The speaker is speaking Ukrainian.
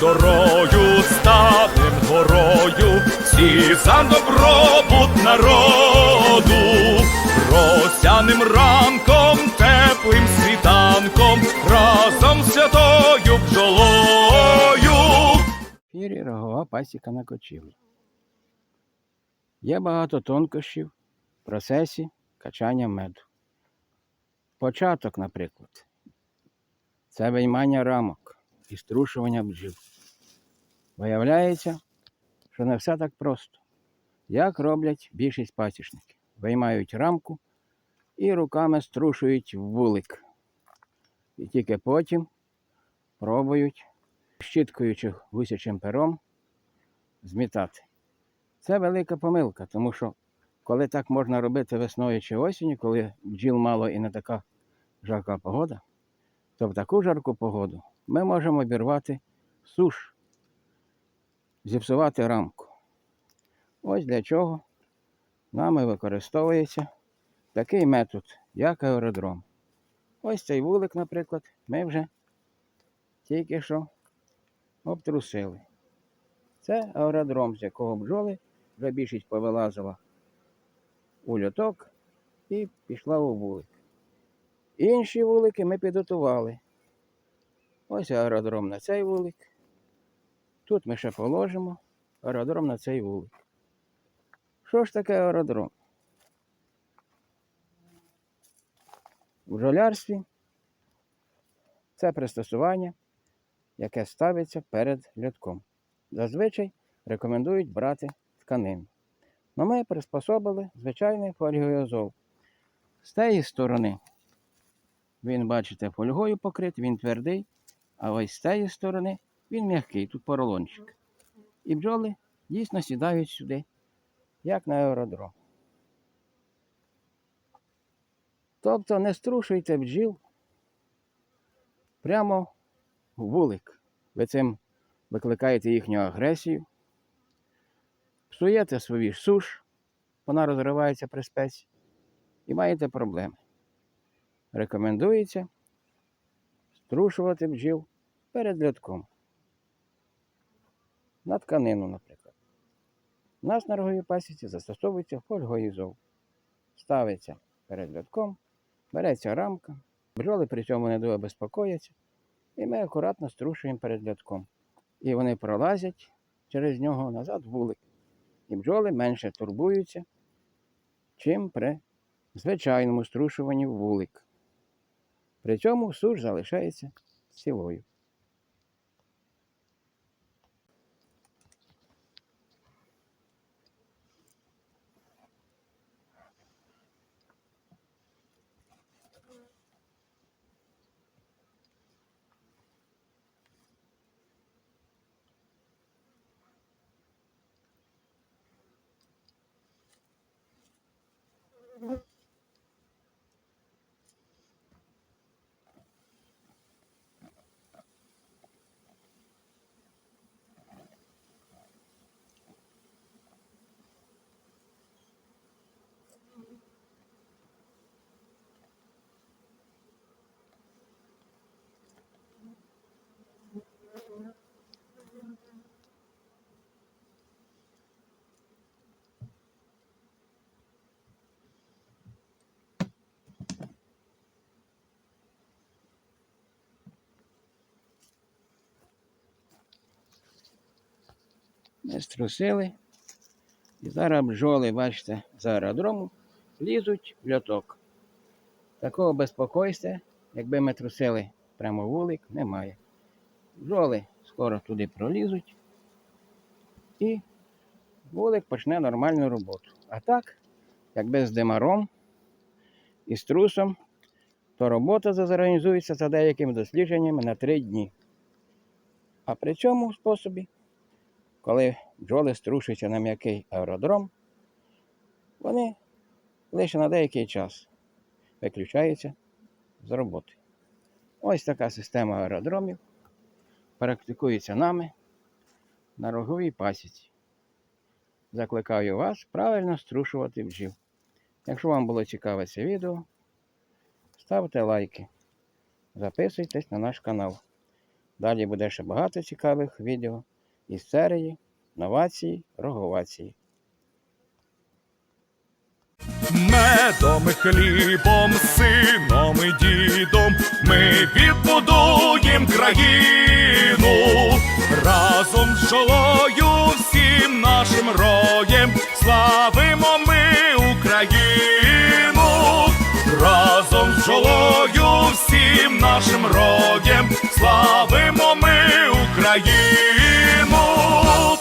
дорою станем горою, всі за добробут народу, росяним ранком, теплим світанком, разом святою бджолою. ефірі рогова пасіка на кочівлі. Є багато тонкощів в процесі качання меду. Початок, наприклад, це виймання рамок і струшування бджіл. Виявляється, що не все так просто. Як роблять більшість пасічників? Виймають рамку і руками струшують вулик. І тільки потім пробують щіткою чи гусячим пером змітати. Це велика помилка, тому що коли так можна робити весною чи осінню, коли бджіл мало і не така жарка погода, то в таку жарку погоду ми можемо обірвати суш, зіпсувати рамку. Ось для чого нами використовується такий метод, як аеродром. Ось цей вулик, наприклад, ми вже тільки що обтрусили. Це аеродром, з якого бджоли вже більшість повилазила у льоток і пішла у вулик. Інші вулики ми підготували. Ось аеродром на цей вулик. Тут ми ще положимо аеродром на цей вулик. Що ж таке аеродром? В бджолярстві це пристосування яке ставиться перед льотком. Зазвичай рекомендують брати тканину. Но ми приспособили звичайний фольгоазол. З тієї сторони він, бачите, фольгою покритий, він твердий, а ось з тієї сторони він м'який, тут поролончик. І бджоли дійсно сідають сюди, як на аеродром. Тобто не струшуйте бджіл прямо в вулик. Ви цим викликаєте їхню агресію, псуєте свої суш, вона розривається при спеці, і маєте проблеми. Рекомендується струшувати бджіл перед льотком. На тканину, наприклад. У нас на роговій пасіці застосовується фольгоізол. Ставиться перед льотком, береться рамка, бджоли при цьому не дуже безпокояться. І ми акуратно струшуємо перед льотком. І вони пролазять через нього назад вулик. І бджоли менше турбуються, чим при звичайному струшуванні вулик. При цьому суш залишається цілою. Ми струсили. І зараз бджоли, бачите, з аеродрому лізуть в льоток. Такого безпокойства, якби ми трусили прямо вулик, немає. Бджоли скоро туди пролізуть і вулик почне нормальну роботу. А так, якби з димаром і з трусом, то робота зорганізується за деякими дослідженнями на три дні. А при цьому способі коли бджоли струшуються на м'який аеродром, вони лише на деякий час виключаються з роботи. Ось така система аеродромів практикується нами на роговій пасіці. Закликаю вас правильно струшувати бджіл. Якщо вам було цікаве це відео, ставте лайки, записуйтесь на наш канал. Далі буде ще багато цікавих відео із серії новації, роговації. Медом хлібом, сином і дідом ми відбудуєм країну разом з жолою всім нашим роєм славимо ми Україну, разом з жолою всім нашим роєм славимо ми Україну.